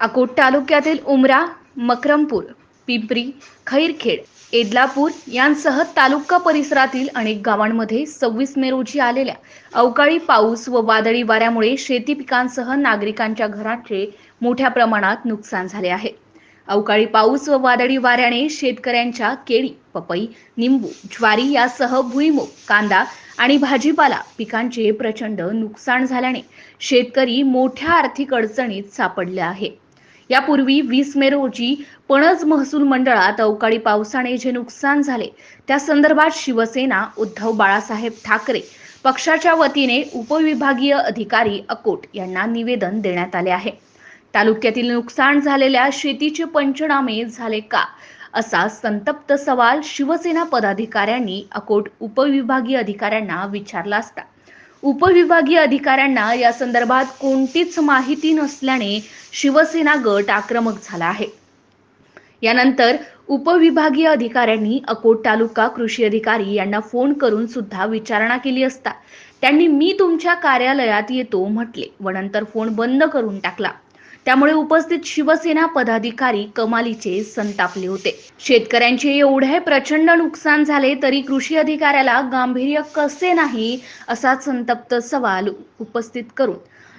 अकोट तालुक्यातील उमरा मकरमपूर पिंपरी खैरखेड एदलापूर यांसह तालुका परिसरातील अनेक गावांमध्ये सव्वीस मे रोजी आलेल्या अवकाळी पाऊस व वादळी वाऱ्यामुळे शेती पिकांसह नागरिकांच्या घरांचे मोठ्या प्रमाणात नुकसान झाले आहे. अवकाळी पाऊस व वादळी वाऱ्याने शेतकऱ्यांच्या केळी पपई निंबू ज्वारी यासह भुईमूग कांदा आणि भाजीपाला पिकांचे प्रचंड नुकसान झाल्याने शेतकरी मोठ्या आर्थिक अडचणीत सापडले आहे. यापूर्वी वीस मे रोजी पणज महसूल मंडळात अवकाळी पावसाने जे नुकसान झाले त्या संदर्भात शिवसेना उद्धव बाळासाहेब ठाकरे पक्षाच्या वतीने उपविभागीय अधिकारी अकोट यांना निवेदन देण्यात आले आहे. तालुक्यातील नुकसान झालेल्या शेतीचे पंचनामे झाले का असा संतप्त सवाल शिवसेना पदाधिकाऱ्यांनी अकोट उपविभागीय अधिकाऱ्यांना विचारला असता. उपविभागीय अधिकाऱ्यांना या संदर्भात कोणतीच माहिती नसल्याने शिवसेना गट आक्रमक झाला आहे. यानंतर उपविभागीय अधिकाऱ्यांनी अकोट तालुका कृषी अधिकारी यांना फोन करून सुद्धा विचारणा केली असता त्यांनी मी तुमच्या कार्यालयात येतो म्हटले व नंतर फोन बंद करून टाकला. त्यामुळे उपस्थित शिवसेना पदाधिकारी कमालीचे संतापले होते. शेतकऱ्यांचे एवढे प्रचंड नुकसान झाले तरी कृषी अधिकाऱ्याला गांभीर्य कसे नाही असा संतप्त सवाल उपस्थित करून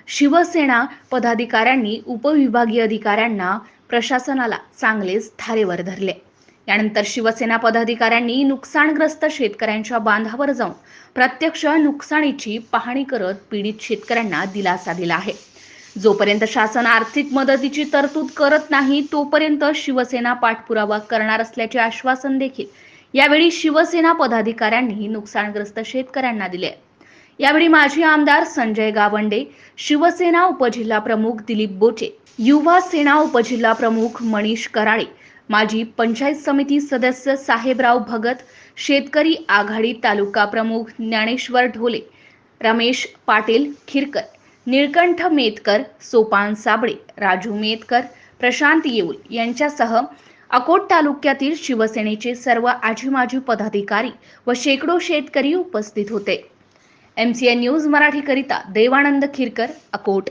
शिवसेना पदाधिकाऱ्यांनी उपविभागीय अधिकाऱ्यांना प्रशासनाला चांगलेच धारेवर धरले. यानंतर शिवसेना पदाधिकाऱ्यांनी नुकसानग्रस्त शेतकऱ्यांच्या बांधावर जाऊन प्रत्यक्ष नुकसानीची पाहणी करत पीडित शेतकऱ्यांना दिलासा दिला आहे. जोपर्यंत शासन आर्थिक मदतीची तरतूद करत नाही तोपर्यंत शिवसेना पाठपुरावा करणार असल्याचे आश्वासन देखील यावेळी शिवसेना पदाधिकाऱ्यांनी नुकसानग्रस्त शेतकऱ्यांना दिले. यावेळी माजी आमदार संजय गावंडे शिवसेना उपजिल्हा प्रमुख दिलीप बोचे युवा सेना उपजिल्हा प्रमुख मनीष कराळे माजी पंचायत समिती सदस्य साहेबराव भगत शेतकरी आघाडी तालुका प्रमुख ज्ञानेश्वर ढोले रमेश पाटील खिरकर निळकंठ मेतकर सोपान साबळे राजू मेतकर प्रशांत येऊल यांच्यासह अकोट तालुक्यातील शिवसेनेचे सर्व आजीमाजी पदाधिकारी व शेकडो शेतकरी उपस्थित होते. एम सी एन न्यूज मराठीकरिता देवानंद खिरकर अकोट.